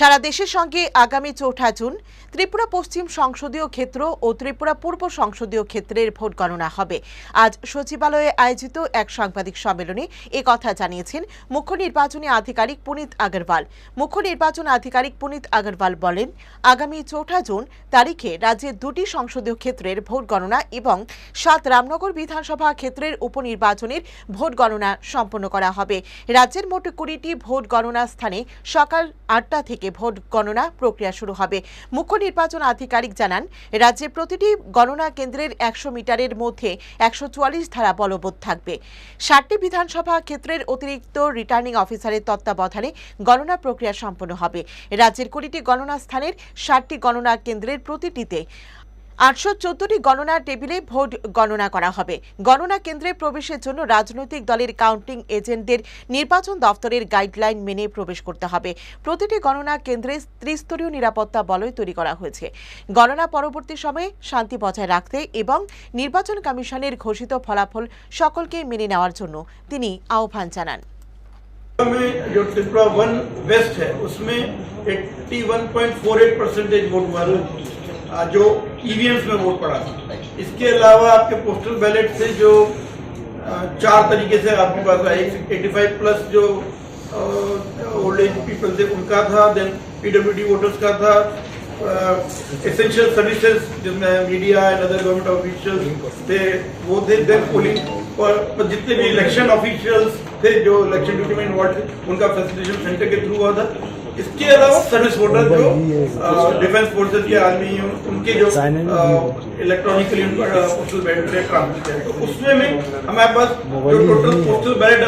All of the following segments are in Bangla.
সারা দেশের সঙ্গে আগামী চৌঠা জুন ত্রিপুরা পশ্চিম সংসদীয় ক্ষেত্র ও ত্রিপুরা পূর্ব সংসদীয় ক্ষেত্রের ভোট গণনা হবে। আজ সচিবালয়ে আয়োজিত এক সাংবাদিক সম্মেলনে এ কথা জানিয়েছেন মুখ্য নির্বাচনী আধিকারিক পুনিত আগরওয়াল। মুখ্য নির্বাচন আধিকারিক পুনিত আগরওয়াল বলেন, আগামী চৌঠা জুন তারিখে রাজ্যের দুটি সংসদীয় ক্ষেত্রের ভোট গণনা এবং সাত রামনগর বিধানসভা ক্ষেত্রের উপনির্বাচনের ভোট গণনা সম্পন্ন করা হবে। রাজ্যের মোট কুড়িটি ভোট গণনা স্থানে সকাল আটটা থেকে ভোট গণনা প্রক্রিয়া শুরু হবে। মুখ্য নির্বাচন আধিকারিক জানান রাজ্যে প্রতিটি গণনা কেন্দ্রের একশো মিটারের মধ্যে একশো চুয়াল্লিশ ধারা বলবৎ থাকবে। ষাটটি বিধানসভা ক্ষেত্রের অতিরিক্ত রিটার্নিং অফিসারের তত্ত্বাবধানে গণনা প্রক্রিয়া সম্পন্ন হবে। রাজ্যের কুড়িটি গণনা স্থানের ষাটটি গণনা কেন্দ্রের প্রতিটিতে আটশো চোদ্দটি গণনা টেবিলে ভোট গণনা করা হবে গণনা কেন্দ্রে প্রবেশের জন্য রাজনৈতিক দলের কাউন্টিং এজেন্টদের নির্বাচন দফতরের গাইডলাইন মেনে প্রবেশ করতে হবে প্রতিটি গণনা কেন্দ্রে ত্রিস্তরীয় নিরাপত্তা বলয় তৈরি করা হয়েছে গণনা পরবর্তী সময়ে শান্তি বজায় রাখতে এবং নির্বাচন কমিশনের ঘোষিত ফলাফল সকলকে মেনে নেওয়ার জন্য তিনি আহ্বান জানান में जो त्रिपुरा वन वेस्ट है उसमें 81.48 परसेंटेज वोट हुआ था जो ईवीएम्स में वोट पड़ा था। इसके अलावा आपके पोस्टल बैलेट से जो चार तरीके से आपके पास है एक 85 प्लस जो ओल्ड एज पीपल थे, उनका था देन पीडब्ल्यूडी वोटर्स का था एसेंशियल सर्विसेज़ जिसमें media and other government officials थे, वो थे देन पोलिंग पर जितने भी इलेक्शन ऑफिशियल्स थे, जो इलेक्शन ड्यूटी में इन्वॉल्व थे उनका फैसिलिटेशन सेंटर के थ्रू हुआ था। इसके अलावा सर्विस वोटर जो डिफेंस फोर्सेज के आदमी हैं, उनके जो इलेक्ट्रॉनिकली पोस्टल बैलेट ट्रांसफ़र किया तो उसमें में हमारे पास जो टोटल पोस्टल बैलेट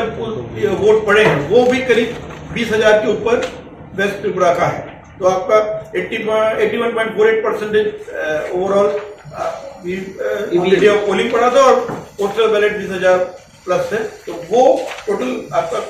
वोट पड़े हैं वो भी करीब बीस हज़ार के ऊपर वेस्ट त्रिपुरा का है। तो आपका 80 81.48 परसेंटेज ओवरऑल पोलिंग पड़ा था और पोस्टल बैलेट बीस हज़ार प्लस है। तो वो टोटल आपका